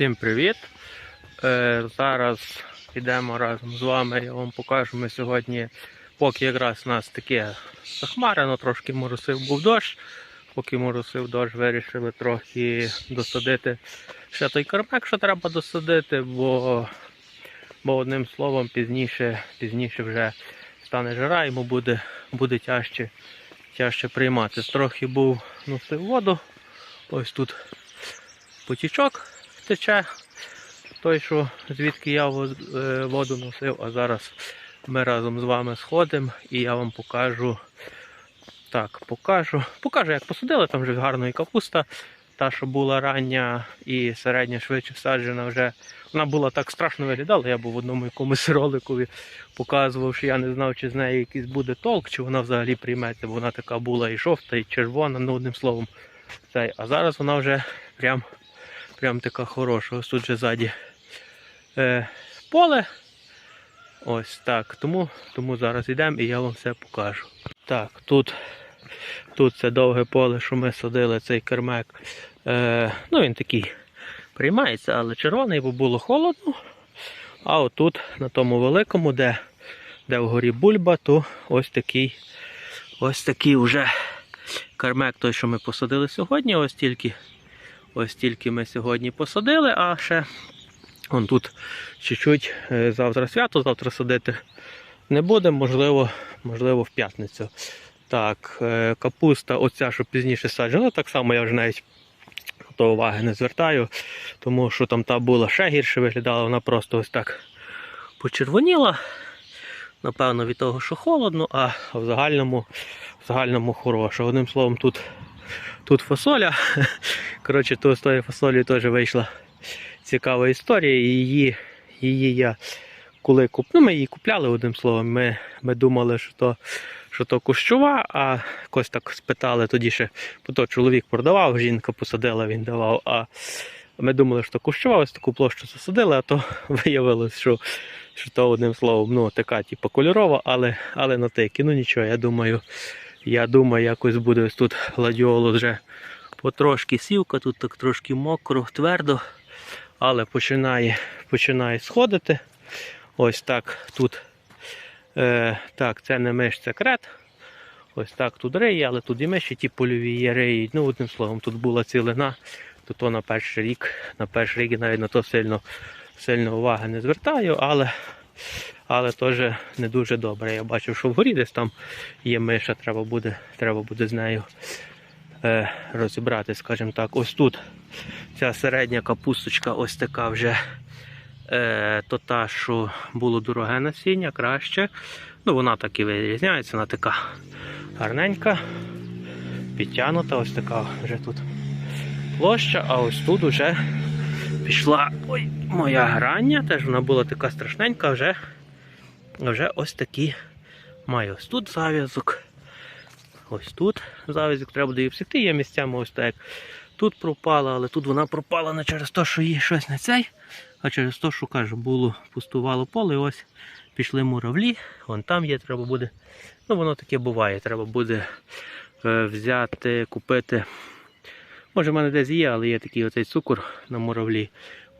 Всім привіт! Е, зараз підемо разом з вами. Я вам покажу. Ми сьогодні, поки якраз у нас таке захмарено, трошки моросив був дощ. Поки моросив дощ, вирішили трохи досадити ще той кармек, що треба досадити, бо, бо одним словом пізніше, пізніше вже стане жара, йому буде, буде тяжче, тяжче приймати. Трохи був носив воду. Ось тут потічок тече. Той, що звідки я е, воду носив, а зараз ми разом з вами сходимо і я вам покажу. Так, покажу. Покажу, як посадили, там вже гарно і капуста. Та, що була рання і середня швидше саджена вже. Вона була так страшно виглядала. Я був в одному якомусь роликові показував, що я не знав, чи з неї якийсь буде толк, чи вона взагалі прийметься, бо вона така була і жовта, і червона, ну одним словом. Цей. А зараз вона вже прям, прям така хороша. Ось тут же ззаді е, поле. Ось так. Тому, тому зараз йдемо і я вам все покажу. Так, тут, тут це довге поле, що ми садили, цей кермек. Е, ну він такий приймається, але червоний, бо було холодно. А отут, на тому великому, де, де вгорі бульба, то ось такий, ось такий вже кармек, той, що ми посадили сьогодні. Ось тільки, ось тільки ми сьогодні посадили, а ще Вон тут чуть-чуть е, завтра свято, завтра садити не будемо, можливо, можливо, в п'ятницю. Так, е, капуста, оця, що пізніше саджена, так само я вже навіть то уваги не звертаю, тому що там та була ще гірше виглядала, вона просто ось так почервоніла. Напевно, від того, що холодно, а в загальному, в загальному хороше. Одним словом, тут, тут фасоля. Коротше, то з тої фасолі теж вийшла цікава історія. Її, її я коли куп... ну, ми її купляли одним словом. Ми, ми думали, що то, що то кущова, а якось так спитали тоді ще, бо то чоловік продавав, жінка посадила, він давав. А ми думали, що то кущова, ось таку площу засадили, а то виявилось, що, що то одним словом, ну, така, типу, кольорова, але, але на тики. Ну нічого, я думаю, я думаю, якось буде тут гладіолус вже потрошки сівка, тут так трошки мокро, твердо але починає, починає сходити. Ось так тут. Е, так, це не миш, це крет. Ось так тут риє, але тут і миші ті польові є риють. Ну, одним словом, тут була цілина, то то на перший рік, на перший рік навіть на то сильно, сильно уваги не звертаю, але, але теж не дуже добре. Я бачив, що вгорі десь там є миша, треба буде, треба буде з нею е, розібрати, скажімо так. Ось тут ця середня капусточка ось така вже е, то та, що було дороге насіння, краще. Ну, вона так і вирізняється, вона така гарненька, підтягнута, ось така вже тут площа, а ось тут вже пішла ой, моя грання, теж вона була така страшненька, вже, вже ось такі маю. Ось тут зав'язок. Ось тут завязок треба буде її всікти, є місцями ось так. Тут пропала, але тут вона пропала не через те, що їй щось не цей, а через те, що кажу, було пустувало поле. Ось пішли муравлі. Вон там є, треба буде. Ну воно таке буває. Треба буде е, взяти, купити. Може в мене десь є, але є такий оцей цукор на муравлі,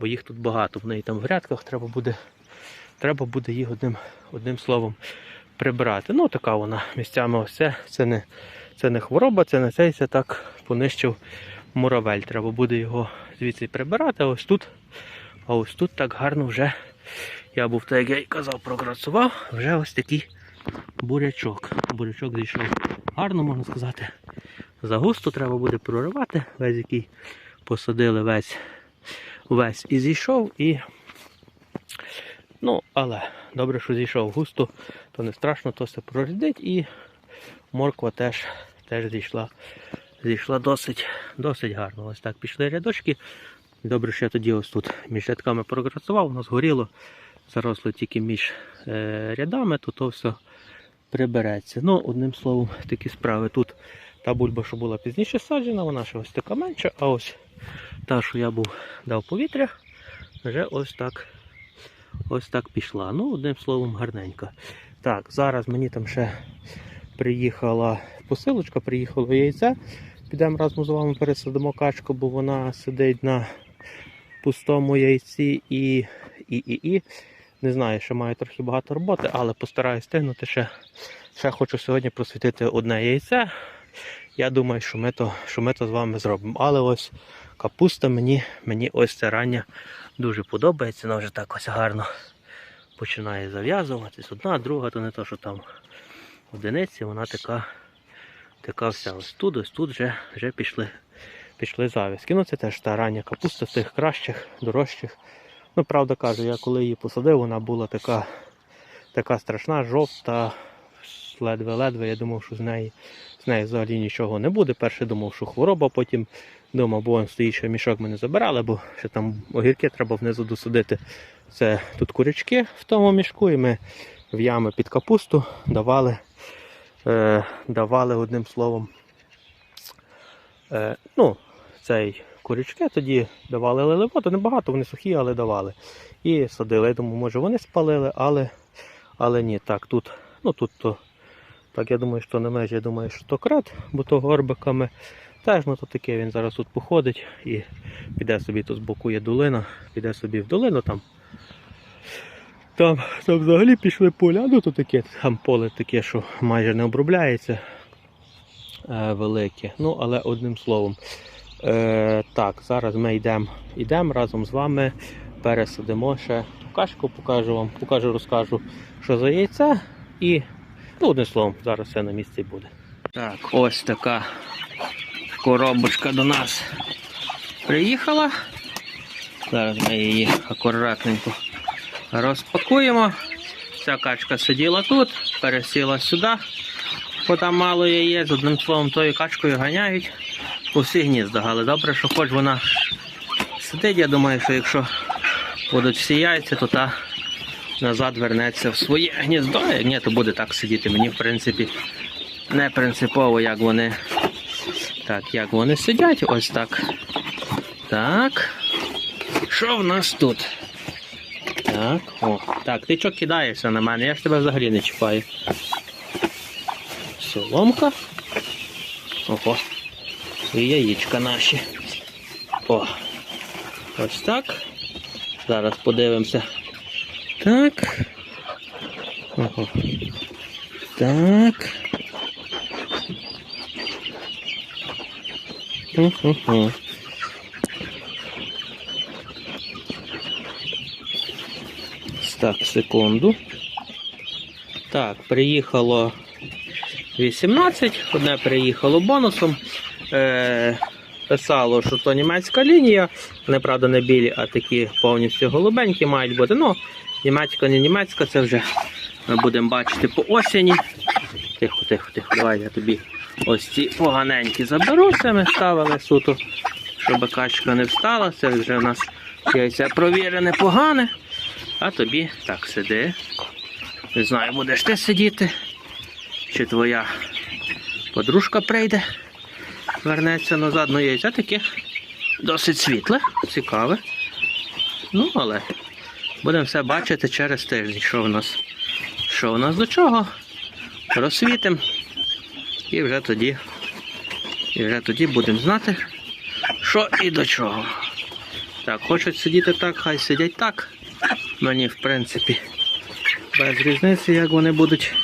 бо їх тут багато. В неї там в грядках треба буде, треба буде їх одним, одним словом прибрати. Ну така вона місцями ось це. Не, це не хвороба, це не цей, це так понищив муравель. Треба буде його звідси прибирати. А ось тут, а ось тут так гарно вже. Я був, так як я й казав, програцував, вже ось такий бурячок. Бурячок зійшов гарно, можна сказати. Загусто треба буде проривати, весь який посадили весь, весь і зійшов. І... Але добре, що зійшов густо, то не страшно, то все прорядить і морква теж, теж зійшла зійшла досить досить гарно. Ось так пішли рядочки. Добре, що я тоді ось тут між рядками програцував, воно згоріло, заросло тільки між е, рядами, то то все прибереться. Ну, одним словом, такі справи. Тут та бульба, що була пізніше саджена, вона ще ось така менша, а ось та, що я був дав повітря, вже ось так ось так пішла. Ну, одним словом, гарненька. Так, зараз мені там ще приїхала посилочка, приїхало яйце. Підемо разом з вами пересадимо качку, бо вона сидить на пустому яйці і, і, і, і. Не знаю, що маю трохи багато роботи, але постараюсь стигнути ще. Ще хочу сьогодні просвітити одне яйце. Я думаю, що ми то, що ми то з вами зробимо. Але ось капуста мені, мені ось це рання дуже подобається. Вона вже так ось гарно починає зав'язуватись. Одна, друга, то не то, що там одиниці, вона така, така вся. Ось тут, ось тут вже, вже пішли, пішли зав'язки. Ну це теж та рання капуста з тих кращих, дорожчих. Ну, правда кажу, я коли її посадив, вона була така, така страшна, жовта, ледве-ледве. Я думав, що з неї, з неї взагалі нічого не буде. Перше думав, що хвороба, потім думав, бо он стоїть, що мішок ми не забирали, бо ще там огірки треба внизу досадити. Це тут курячки в тому мішку, і ми в ями під капусту давали, е, давали одним словом. Е, ну, цей курячки тоді давали лили воду, небагато, вони сухі, але давали. І садили. Я думаю, може вони спалили, але, але ні. Так, тут, ну тут то, так я думаю, що на межі, я думаю, що то крат, бо то горбиками. Теж ну то таке він зараз тут походить і піде собі, то з боку є долина, піде собі в долину там. Там, там взагалі пішли поля, ну то таке, там поле таке, що майже не обробляється е, велике. Ну, але одним словом. Е, так, зараз ми йдемо йдемо разом з вами, пересадимо ще кашку, покажу вам, покажу, розкажу, що за яйце. І, ну, одним словом, зараз все на місці буде. Так, ось така коробочка до нас приїхала. Зараз ми її акуратненько розпакуємо. Ця качка сиділа тут, пересіла сюди, бо там мало яєць, одним словом, тою качкою ганяють по всіх гніздах. Але добре, що хоч вона сидить, я думаю, що якщо будуть всі яйця, то та назад вернеться в своє гніздо. Як ні, то буде так сидіти. Мені, в принципі, не принципово, як вони. Так, як вони сидять, ось так. Так. Що в нас тут? Так, о. Так, ти що кидаєшся на мене? Я ж тебе взагалі не чіпаю. Соломка. Ого. І яєчка наші. О. Ось так. Зараз подивимося. Так. Ого. Так. Ху-ху-ху. Так, секунду. Так, приїхало 18, одне приїхало бонусом. Е, писало, що то німецька лінія. Вони, правда, не білі, а такі повністю голубенькі мають бути. Ну, німецька, не німецька, це вже ми будемо бачити по осені. Тихо, тихо, тихо, давай я тобі ось ці поганенькі заберу. Це ми ставили суто, щоб качка не встала. Це вже у нас яйце провірене погане. А тобі так сиди. Не знаю, будеш ти сидіти, чи твоя подружка прийде, вернеться назад. Ну, яйця таке досить світле, цікаве. Ну, але будемо все бачити через тиждень, що в нас, що в нас до чого. Розсвітимо. І вже тоді, і вже тоді будемо знати, що і до чого. Так, хочуть сидіти так, хай сидять так. Мені, в принципі, без різниці, як вони будуть.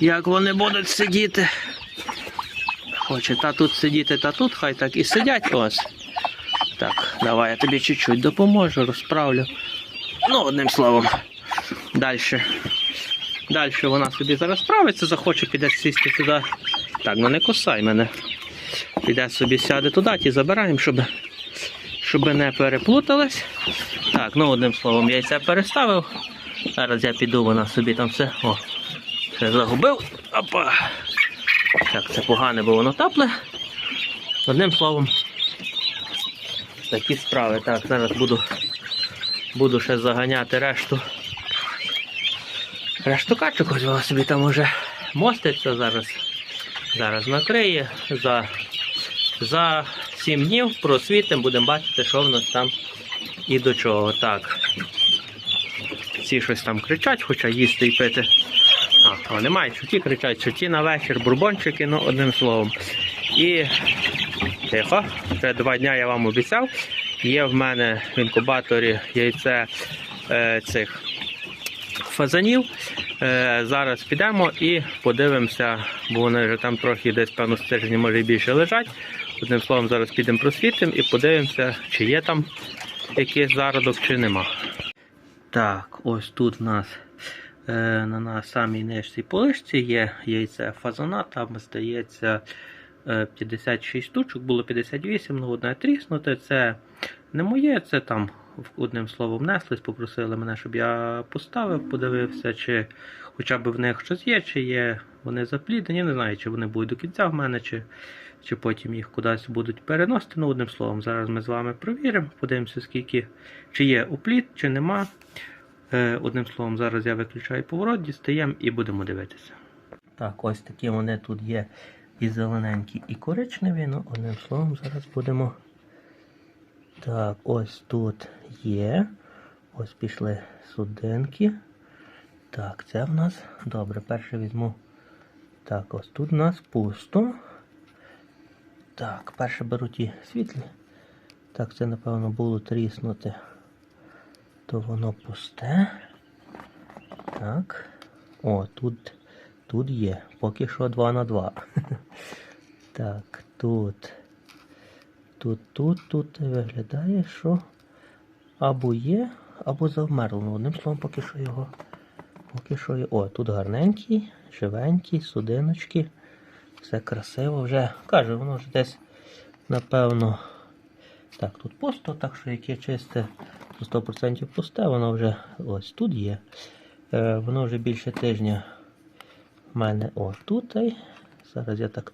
Як вони будуть сидіти. Хоче та тут сидіти, та тут, хай так і сидять ось. Так, давай я тобі чуть-чуть допоможу, розправлю. Ну, одним словом, далі. Далі вона собі зараз справиться, захоче, піде сісти туди. Так, ну не кусай мене. Піде собі сяде туди, ті забираємо, щоб, щоб не переплутались. Так, ну одним словом, яйце переставив. Зараз я піду, вона собі там все. О, ще загубив. Опа. Так, це погане, бо воно тапле. Одним словом, такі справи. Так, зараз буду, буду ще заганяти решту. Решту качок, ось вона собі там уже моститься зараз. Зараз накриє. За, за 7 днів просвітимо, будемо бачити, що в нас там і до чого. Так. Ці щось там кричать, хоча їсти і пити. А, о, немає, що ті кричать, що ті на вечір бурбончики, ну одним словом. І тихо, ще два дня я вам обіцяв. Є в мене в інкубаторі яйце е, цих фазанів. Е, зараз підемо і подивимося, бо вони вже там трохи десь певно стежені, може і більше лежать. Одним словом, зараз підемо просвітимо і подивимося, чи є там якийсь зародок, чи нема. Так, ось тут в нас е, на нас самій нижчій полишці є яйце фазана, там здається 56 штучок, було 58, ну одне тріснуте. Це не моє, це там одним словом неслись, попросили мене, щоб я поставив, подивився, чи хоча б в них щось є, чи є вони запліднені. Не знаю, чи вони будуть до кінця в мене, чи, чи потім їх кудись будуть переносити. Ну, одним словом, зараз ми з вами провіримо, подивимося, скільки чи є упліт, чи нема. Е, Одним словом, зараз я виключаю поворот, дістаємо і будемо дивитися. Так, ось такі вони тут є і зелененькі, і коричневі. Ну, одним словом, зараз будемо. Так, ось тут є. Ось пішли судинки. Так, це в нас. Добре, перше візьму. Так, ось тут в нас пусто. Так, перше беру ті світлі. Так, це, напевно, було тріснути. То воно пусте. Так. О, тут, тут є. Поки що 2 на 2. Так, тут. Тут, тут, тут виглядає, що або є, або завмерло. Ну, одним словом, поки що його. Поки що є. О, тут гарненький, живенький, судиночки. Все красиво вже. Каже, воно вже десь, напевно. Так, тут пусто, так що яке чисте, то 100% пусте, воно вже ось тут є. Е, воно вже більше тижня в мене ось тут. Зараз я так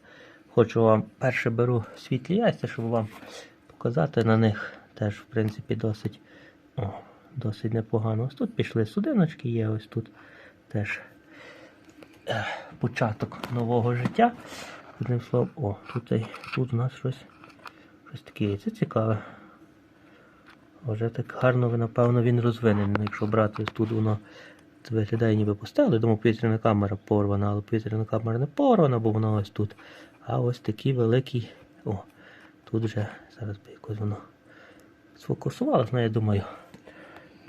хочу вам перше беру світлі яйця, щоб вам показати на них. Теж, в принципі, досить, о, досить непогано. Ось тут пішли судиночки, є ось тут теж е, початок нового життя. Одним словом, о, тут, тут у нас щось, щось таке яйце цікаве. Вже так гарно, напевно, він розвинений. Якщо брати тут воно це виглядає ніби поставили. Думаю, повітряна камера порвана, але повітряна камера не порвана, бо воно ось тут. А ось такий великий. О, тут вже зараз би якось воно сфокусувалося, ну я думаю,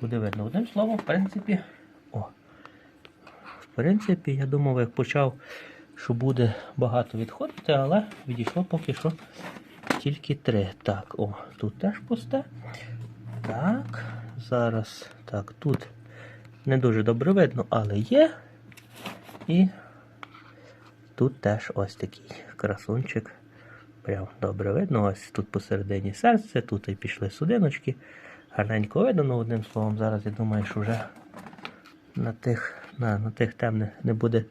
буде видно. Одним словом, в принципі, о. В принципі, я думав, як почав, що буде багато відходити, але відійшло поки що тільки три. Так, о, тут теж пусте. Так, зараз. Так, тут не дуже добре видно, але є. І тут теж ось такий красунчик. Прям добре видно. Ось тут посередині серце, тут і пішли судиночки. Гарненько видно, одним словом, зараз я думаю, що вже на тих, на, на тих темних не буде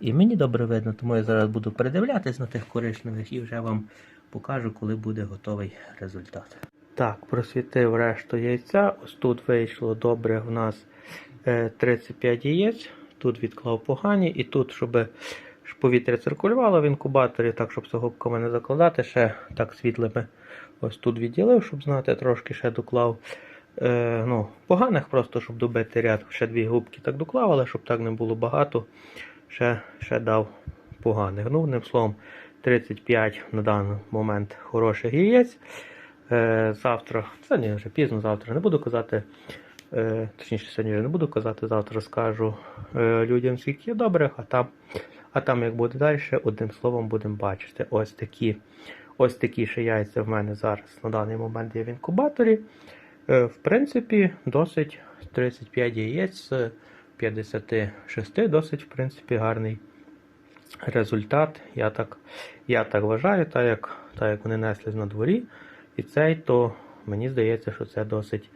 і мені добре видно, тому я зараз буду передивлятись на тих коричневих і вже вам покажу, коли буде готовий результат. Так, просвітив решту яйця. Ось тут вийшло добре в нас 35 яєць. Тут відклав погані, і тут, щоб повітря циркулювало в інкубаторі, так, щоб загубками не закладати, ще так світлими ось тут відділив, щоб знати, трошки ще доклав. Е, ну, поганих просто, щоб добити ряд, ще дві губки так доклав, але щоб так не було багато, ще, ще дав поганих. Ну, одним словом, 35 на даний момент хороших яєць. Е, завтра, це не вже пізно завтра, не буду казати. Е, точніше, сьогодні вже не буду казати, завтра скажу е, людям, скільки є добрих, а там, а там як буде далі, одним словом будемо бачити. Ось такі, ось такі ще яйця в мене зараз на даний момент є в інкубаторі. Е, в принципі, досить 35 яєць з 56, досить, в принципі, гарний результат. Я так, я так вважаю, так як, так як вони неслись на дворі. І цей, то мені здається, що це досить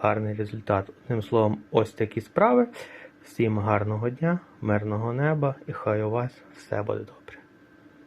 гарний результат. Одним словом, ось такі справи. Всім гарного дня, мирного неба і хай у вас все буде добре.